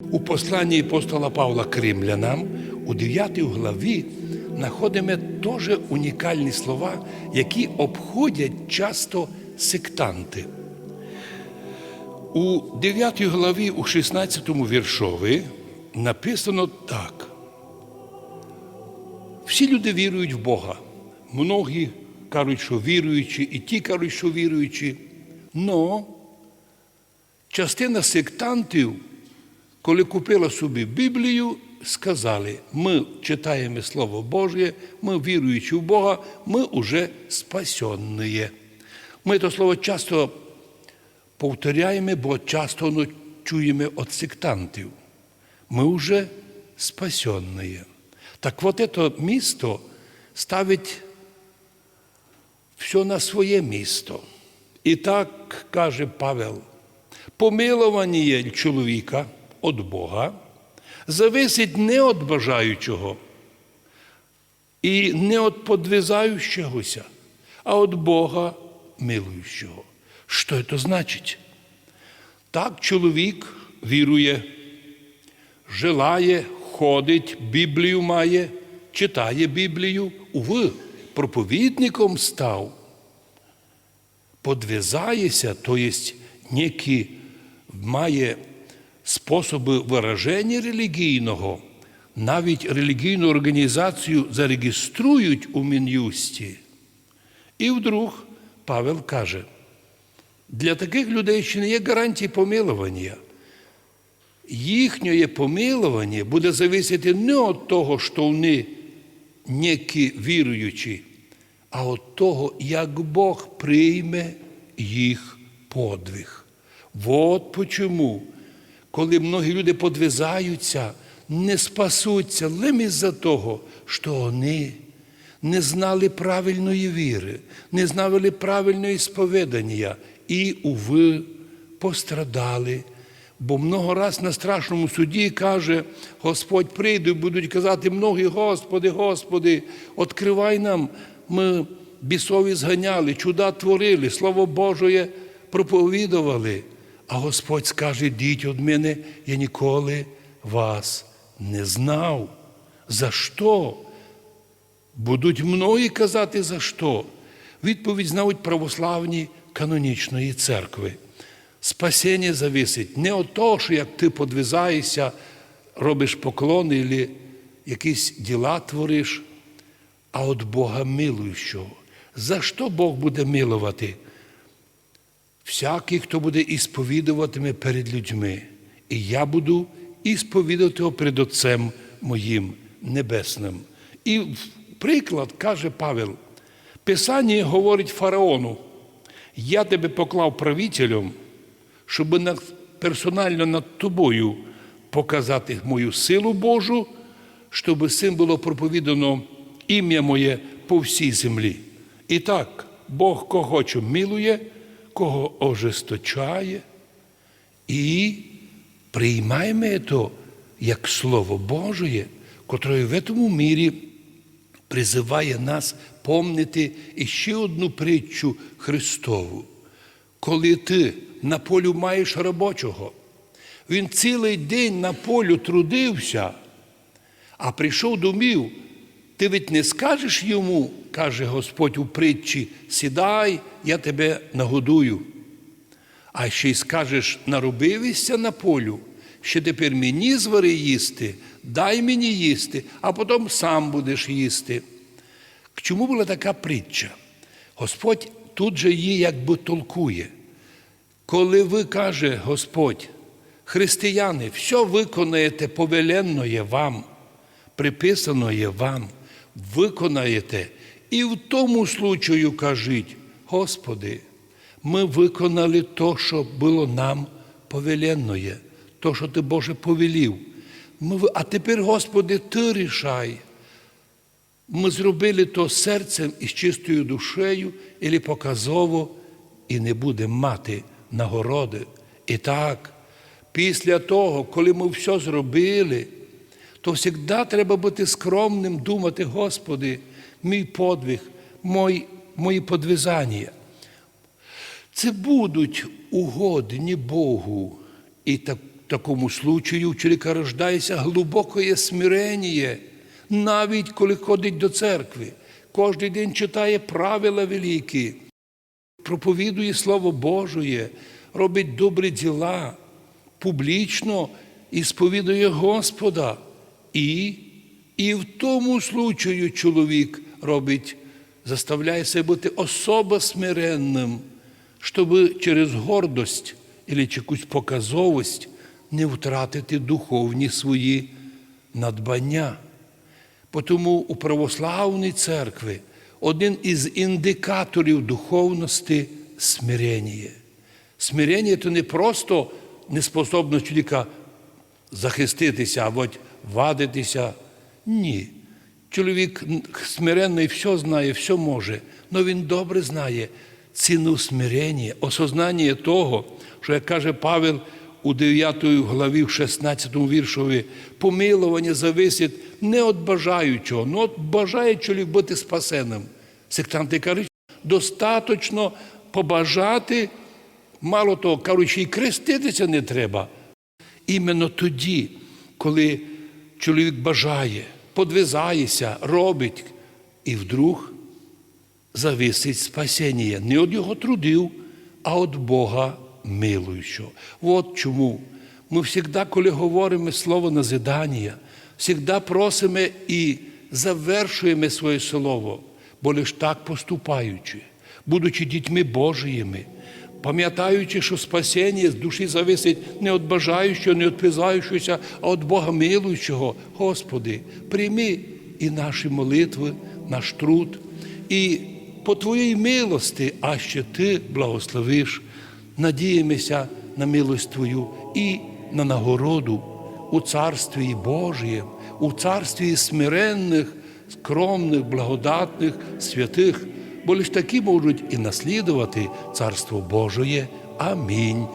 У посланні апостола Павла к римлянам у 9 главі знаходимо теж унікальні слова, які обходять часто сектанти. У 9 главі, у 16 віршові написано так. Всі люди вірують в Бога. Многі кажуть, що віруючі, і ті кажуть, що віруючі. Но частина сектантів, коли купила собі Біблію, сказали, ми читаємо Слово Боже, ми віруючи в Бога, ми вже спасенні. Ми це слово часто повторяємо, бо часто воно чуємо від сектантів. Ми вже спасенні. Так от це місто ставить все на своє місто. І так каже Павел, помилування чоловіка від Бога зависить не від бажаючого і не від подвизаючогося, а від Бога милуючого. Що це значить? Так чоловік вірує, желає, ходить, Біблію має, читає Біблію, уви, проповідником став, подвизається, то є які має способи вираження релігійного, навіть релігійну організацію зареєструють у Мін'юсті. І вдруг Павел каже, для таких людей ще не є гарантії помилування. Їхнє помилування буде зависіти не від того, що вони некі віруючі, а від того, як Бог прийме їх подвиг. От почому, коли многі люди подвизаються, не спасуться лише із-за того, що вони не знали правильної віри, не знали правильної сповідання і, уви, пострадали. Бо много раз на страшному суді каже, Господь прийде, будуть казати многі, Господи, Господи, відкривай нам, ми бісові зганяли, чуда творили, Слово Божє проповідували. А Господь скаже, йдіть від мене, я ніколи вас не знав. За що? Будуть многі казати, за що? Відповідь знають православні канонічної церкви. Спасіння зависить не від того, що як ти подвизаєшся, робиш поклони або якісь діла твориш, а від Бога милуючого. За що Бог буде милувати? Всякий, хто буде ісповідуватиме перед людьми, і я буду ісповідати його перед Отцем моїм небесним. І приклад каже Павел, Писання говорить фараону, я тебе поклав правителем, щоб персонально над тобою показати мою силу Божу, щоб цим було проповідано ім'я моє по всій землі. І так, Бог кого хоче милує, кого ожесточає, і приймаємо це як Слово Божє, котре в цьому мірі призиває нас помнити іще одну притчу Христову. Коли ти на полю маєш робочого, він цілий день на полю трудився, а прийшов домів, ти ведь не скажеш йому, каже Господь у притчі, сідай, я тебе нагодую. А ще й скажеш, наробився на полю, ще тепер мені звари їсти, дай мені їсти, а потім сам будеш їсти. К чому була така притча? Господь тут же її якби толкує. Коли ви каже Господь, християни, все виконаєте повеленное вам, приписаное вам, виконаєте, і в тому случаю кажіть, Господи, ми виконали то, що було нам повеленное, то, що Ти Боже повелів. Ми, А тепер, Господи, Ти рішай. Ми зробили то серцем і з чистою душею, і показово, і не будемо мати нагороди. І так, після того, коли ми все зробили, то завжди треба бути скромним, думати, Господи, мій подвиг, мої, мої подвизання. Це будуть угодні Богу. І так такому случаю у чоловіка рождається глибоке смирення, навіть коли ходить до церкви, кожен день читає правила великі, проповідує Слово Божє, робить добрі діла, публічно і сповідує Господа. І, і в тому случаю чоловік робить, заставляє себе бути особо смиренним, щоб через гордость або якусь показовість не втратити духовні свої надбання. Тому у православній церкві один із індикаторів духовності смирення. Смирення це не просто неспособність чоловіка захиститися або вадитися. Ні. Чоловік смиренний все знає, все може, але він добре знає ціну смирення, осознання того, що, як каже Павел у 9 главі, в 16 віршові, помилування зависить не від бажаючого, але від бажає чоловік бути спасеним. Сектанти кажуть, достатньо побажати, мало того, кажуть, і креститися не треба. Іменно тоді, коли чоловік бажає, подвизається, робить, і вдруг зависить спасіння не від його трудів, а від Бога милуючого. От чому ми завжди, коли говоримо слово назидання, завжди просимо і завершуємо своє слово, бо лише так поступаючи, будучи дітьми Божіїми, пам'ятаючи, що спасіння з душі зависить не від бажаючого, не від призаючогося, а від Бога милуючого. Господи, прийми і наші молитви, наш труд, і по Твоїй милости, а ще Ти благословиш, надіємося на милость Твою і на нагороду у Царстві Божієм, у царстві смиренних, скромних, благодатних, святих, бо лише такі можуть і наслідувати Царство Божоє. Амінь.